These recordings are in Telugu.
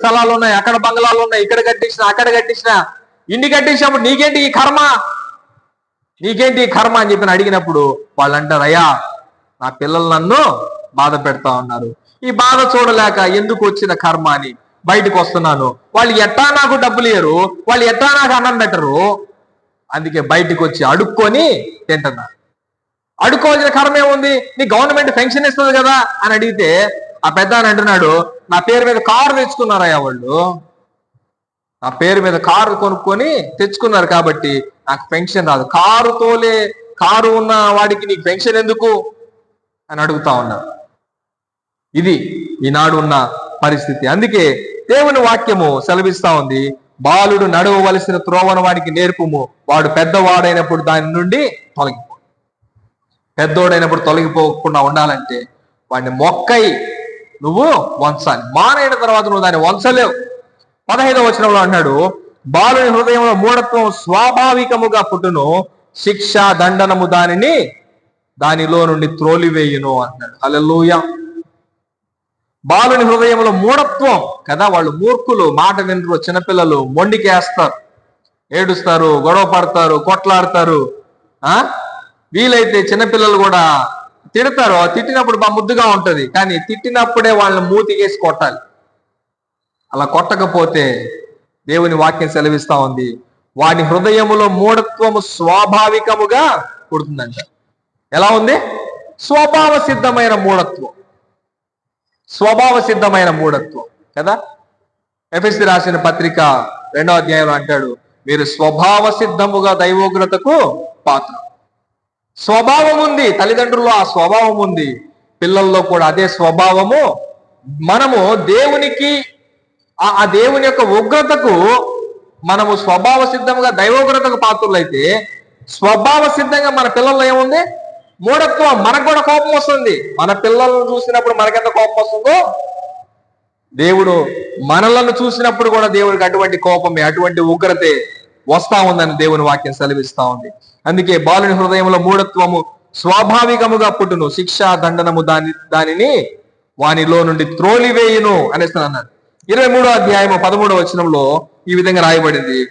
స్థలాలు ఉన్నాయి అక్కడ బంగ్లాలు ఉన్నాయి ఇక్కడ కట్టించిన అక్కడ కట్టించిన. ఇన్ని కట్టించినప్పుడు నీకేంటి ఈ కర్మ? నీకేంటి ఈ కర్మ అని చెప్పి అడిగినప్పుడు వాళ్ళు అంటారు అయ్యా నా పిల్లలు నన్ను బాధ పెడతా ఉన్నారు. ఈ బాధ చూడలేక ఎందుకు వచ్చిన కర్మ అని బయటకు వస్తున్నాను? వాళ్ళు ఎట్టా నాకు డబ్బులు ఇయ్యరు వాళ్ళు ఎట్టా నాకు అన్నం పెట్టరు. అందుకే బయటకు వచ్చి అడుక్కొని తింటున్నా అడుక్కోవాల్సిన కర్మ ఏముంది? నీ గవర్నమెంట్ పెన్షన్ ఇస్తుంది కదా అని అడిగితే ఆ పెద్ద అని అంటున్నాడు నా పేరు మీద కారు తెచ్చుకున్నారయ్యా వాళ్ళు. నా పేరు మీద కారు కొనుక్కొని తెచ్చుకున్నారు కాబట్టి నాకు పెన్షన్ రాదు. కారు తోలే కారు ఉన్న వాడికి నీకు పెన్షన్ ఎందుకు? అని అడుగుతా ఉన్నారు ఇది ఈనాడు ఉన్న పరిస్థితి. అందుకే దేవుని వాక్యము సెలవిస్తా ఉంది. బాలుడు నడవవలసిన త్రోవను వాడికి నేర్పుము. వాడు పెద్దవాడైనప్పుడు దాని నుండి తొలగిపో పెద్దోడైనప్పుడు తొలగిపోకుండా ఉండాలంటే వాడిని మొక్కై నువ్వు వంచాలి మానైన తర్వాత నువ్వు దాన్ని వంచలేవు పదహైదవ వచనంలో అన్నాడు బాలుని హృదయంలో మూఢత్వం స్వాభావికముగా పుట్టును శిక్ష దండనము దానిని దానిలో నుండి త్రోలివేయును అంటున్నాడు అలెలుయ బాలుని హృదయంలో మూఢత్వం కదా వాళ్ళు మూర్ఖులు మాట వినరు చిన్నపిల్లలు మొండికేస్తారు. ఏడుస్తారు గొడవ పడతారు కొట్లాడతారు ఆ? వీలైతే చిన్నపిల్లలు కూడా తిడతారో. తిట్టినప్పుడు బా ముద్దుగా ఉంటుంది. కానీ తిట్టినప్పుడే వాళ్ళని మూతికేసి కొట్టాలి. అలా కొట్టకపోతే దేవుని వాక్యం సెలవిస్తా ఉంది. వాడి హృదయములో మూఢత్వము స్వాభావికముగా పుడుతుందంట. ఎలా ఉంది? స్వభావ సిద్ధమైన మూఢత్వం. స్వభావ సిద్ధమైన మూఢత్వం. కదా? ఎఫ్ఎస్సి రాసిన పత్రిక రెండో అధ్యాయంలో అంటాడు మీరు స్వభావ సిద్ధముగా దైవోగ్రతకు పాత్ర. స్వభావం ఉంది. తల్లిదండ్రుల్లో ఆ స్వభావం ఉంది. పిల్లల్లో కూడా అదే స్వభావము. మనము దేవునికి ఆ ఆ దేవుని యొక్క ఉగ్రతకు మనము స్వభావ సిద్ధంగా దైవోగ్రతకు పాత్రులైతే స్వభావ సిద్ధంగా మన పిల్లల్లో ఏముంది? మూఢత్వం. మనకు కూడా కోపం వస్తుంది. మన పిల్లలను చూసినప్పుడు మనకెంత కోపం వస్తుందో? దేవుడు మనలను చూసినప్పుడు కూడా దేవుడికి అటువంటి కోపమే అటువంటి ఉగ్రతే వస్తా ఉందని దేవుని వాక్యం సెలవిస్తా ఉంది. అందుకే బాలుని హృదయంలో మూఢత్వము స్వాభావికముగా పుట్టును. శిక్షా దండనము దాని దానిని వానిలో నుండి త్రోలివేయును అనేసి అన్నాడు. ఇరవై మూడో అధ్యాయము పదమూడవ వచనంలో ఈ విధంగా రాయబడింది.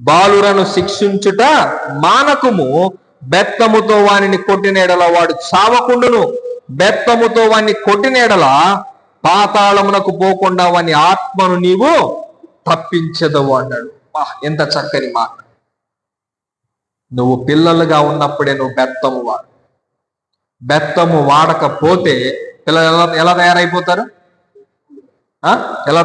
బాలురను శిక్షించుట మానకుము బెత్తముతో వానిని కొట్టినేడల వాడు చావకుండును. బెత్తముతో వాణ్ణి కొట్టినేడల పాతాళమునకు పోకుండా వాని ఆత్మను నీవు తప్పించదవు అన్నాడు. ఎంత చక్కని మాట. నువ్వు పిల్లలుగా ఉన్నప్పుడే నువ్వు బెత్తము వాడు బెత్తము వాడకపోతే పిల్లలు ఎలా ఎలా తయారైపోతారు ఆ? ఎలా